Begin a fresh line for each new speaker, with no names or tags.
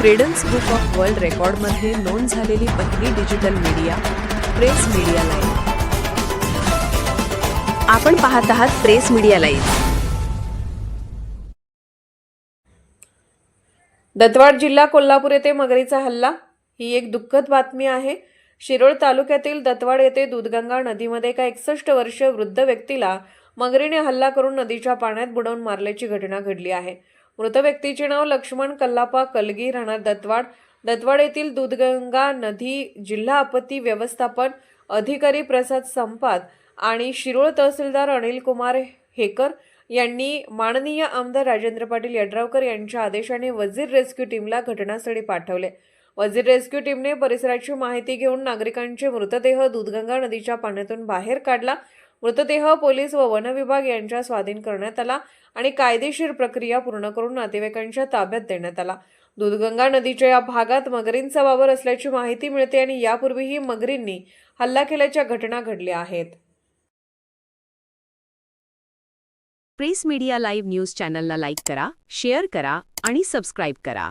Credence book of world रेकॉर्डमध्ये नोंद झालेली पहिली digital media press media live
आपण पाहत आहात प्रेस मीडिया लाईव्ह
दत्तवाड जिल्हा कोल्हापूर येथे मगरीचा हल्ला. ही एक दुःखद बातमी आहे. शिरोळ तालुक्यातील दत्तवाड येथे दूधगंगा नदीमध्ये एका एकसष्ट वर्षीय वृद्ध व्यक्तीला मगरीने हल्ला करून नदीच्या पाण्यात बुडवून मारल्याची घटना घडली आहे. मृत व्यक्तीचे नाव लक्ष्मण कल्लापा कलगी राहणार दत्तवाड. दत्तवाड येथील दूधगंगा नदी जिल्हा आपत्ती व्यवस्थापन अधिकारी प्रसाद संपात आणि शिरोळ तहसीलदार अनिल कुमार हेकर यांनी माननीय आमदार राजेंद्र पाटील यड्रावकर यांच्या आदेशाने वजीर रेस्क्यू टीमला घटनास्थळी पाठवले. वजीर रेस्क्यू टीमने परिसराची माहिती घेऊन नागरिकांचे मृतदेह दूधगंगा नदीच्या पाण्यातून बाहेर काढला. मृतदेह पोलीस व वन विभाग यांच्या स्वाधीन करण्यात आला आणि कायदेशीर प्रक्रिया पूर्ण करून नातेवाईकांच्या ताब्यात देण्यात आला. दूधगंगा नदीच्या या भागात मगरींचा वावर असल्याची माहिती मिळते आणि यापूर्वीही मगरींनी हल्ला केल्याच्या घटना घडल्या आहेत.
प्रेस मीडिया लाईव्ह न्यूज चॅनलला लाईक करा शेअर करा आणि सबस्क्राईब करा.